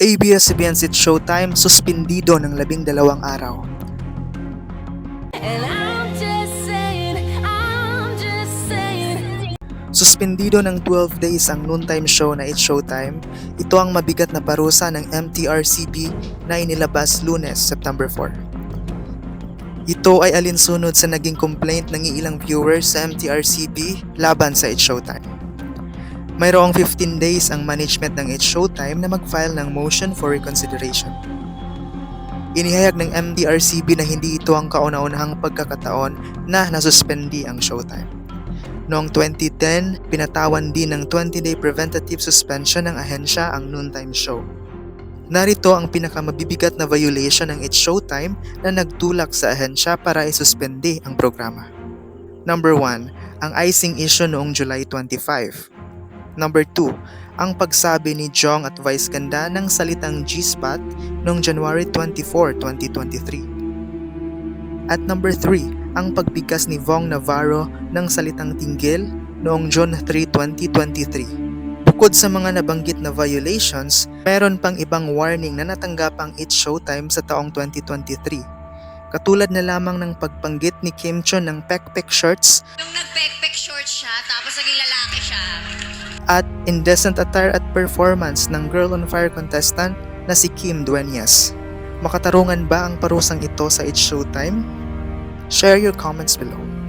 ABS-CBN's It's Showtime suspendido ng labing dalawang araw. Saying. Suspendido ng 12 days ang noontime show na It's Showtime. Ito ang mabigat na parusa ng MTRCB na inilabas lunes, September 4. Ito ay alinsunod sa naging complaint ng ilang viewers sa MTRCB laban sa It's Showtime. Mayroong 15 days ang management ng It's Showtime na mag-file ng motion for reconsideration. Inihayag ng MTRCB na hindi ito ang kauna-unahang pagkakataon na nasuspendi ang Showtime. Noong 2010, pinatawan din ng 20-day preventative suspension ng ahensya ang noontime show. Narito ang pinakamabibigat na violation ng It's Showtime na nagtulak sa ahensya para isuspende ang programa. Number 1, ang icing issue noong July 25. Number 2, ang pagsabi ni Jong at Vice Ganda ng salitang G-spot noong January 24, 2023. At number 3, ang pagbigkas ni Vong Navarro ng salitang tinggil noong June 3, 2023. Bukod sa mga nabanggit na violations, meron pang ibang warning na natanggap ang It's Showtime sa taong 2023. Katulad na lamang ng pagpanggit ni Kim Chon ng pek-pek shorts Nung nag-pek-pek short siya, tapos naging lalaki siya. At indecent attire at performance ng Girl on Fire contestant na si Kim Dueñas. Makatarungan ba ang parusang ito sa It's Showtime? Share your comments below.